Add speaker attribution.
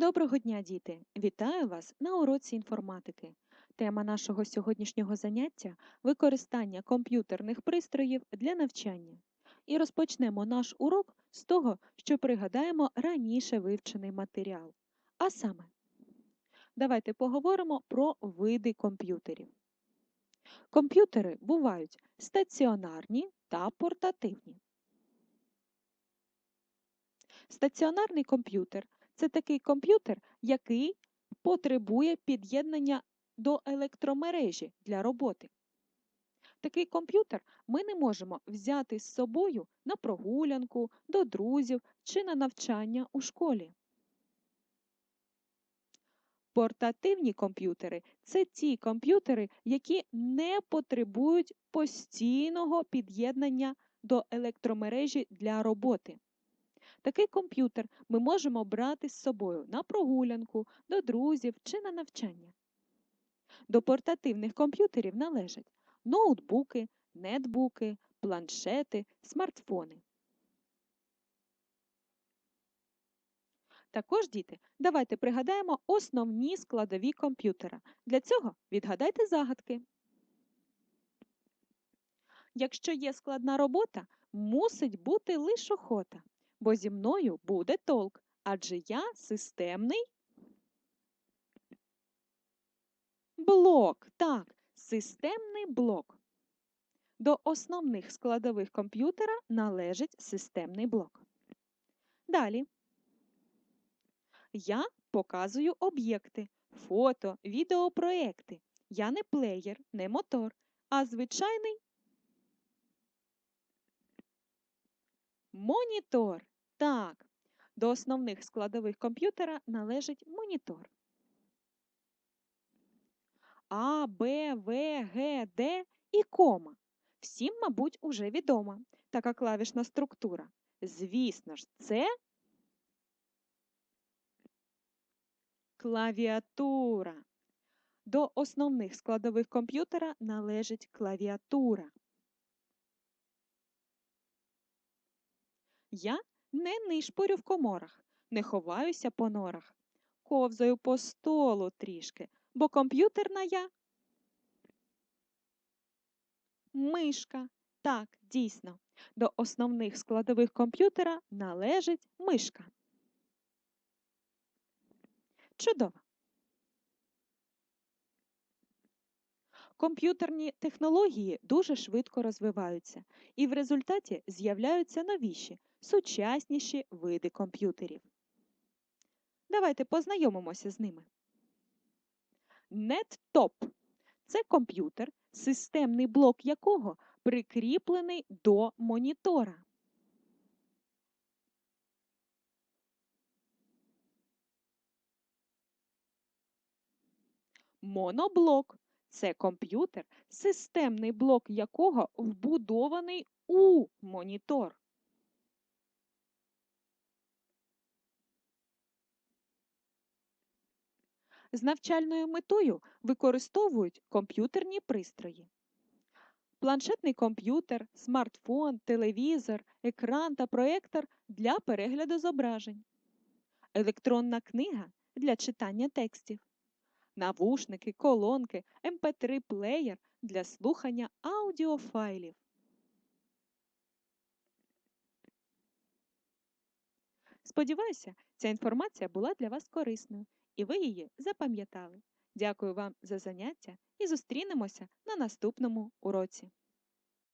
Speaker 1: Доброго дня, діти! Вітаю вас на уроці інформатики. Тема нашого сьогоднішнього заняття використання комп'ютерних пристроїв для навчання. І розпочнемо наш урок з того, що пригадаємо раніше вивчений матеріал. А саме, давайте поговоримо про види комп'ютерів. Комп'ютери бувають стаціонарні та портативні. Стаціонарний комп'ютер це такий комп'ютер, який потребує під'єднання до електромережі для роботи. Такий комп'ютер ми не можемо взяти з собою на прогулянку, до друзів чи на навчання у школі. Портативні комп'ютери це ті комп'ютери, які не потребують постійного під'єднання до електромережі для роботи. Такий комп'ютер ми можемо брати з собою на прогулянку, до друзів чи на навчання. До портативних комп'ютерів належать ноутбуки, нетбуки, планшети, смартфони. Також, діти, давайте пригадаємо основні складові комп'ютера. Для цього відгадайте загадки. Якщо є складна робота, мусить бути лише охота бо зі мною буде толк, адже я системний блок. Так, системний блок. До основних складових комп'ютера належить системний блок. Далі я показую об'єкти, фото, відеопроекти. Я не плеєр, не мотор, а звичайний монітор. Так, до основних складових комп'ютера належить монітор. А, Б, В, Г, Д і кома. Всім, мабуть, уже відома така клавішна структура. Звісно ж, це клавіатура. До основних складових комп'ютера належить клавіатура. Я не нишпорю в коморах, не ховаюся по норах, ковзаю по столу трішки, бо комп'ютерна я. Мишка. Так, дійсно, до основних складових комп'ютера належить мишка. Чудово. Комп'ютерні технології дуже швидко розвиваються, і в результаті з'являються новіші, сучасніші види комп'ютерів. Давайте познайомимося з ними. NetTop – це комп'ютер, системний блок якого прикріплений до монітора. Моноблок це комп'ютер, системний блок якого вбудований у монітор. З навчальною метою використовують комп'ютерні пристрої. Планшетний комп'ютер, смартфон, телевізор, екран та проєктор для перегляду зображень, електронна книга для читання текстів, навушники, колонки, mp3 плеєр для слухання аудіофайлів. Сподіваюся, ця інформація була для вас корисною і ви її запам'ятали. Дякую вам за заняття і зустрінемося на наступному уроці.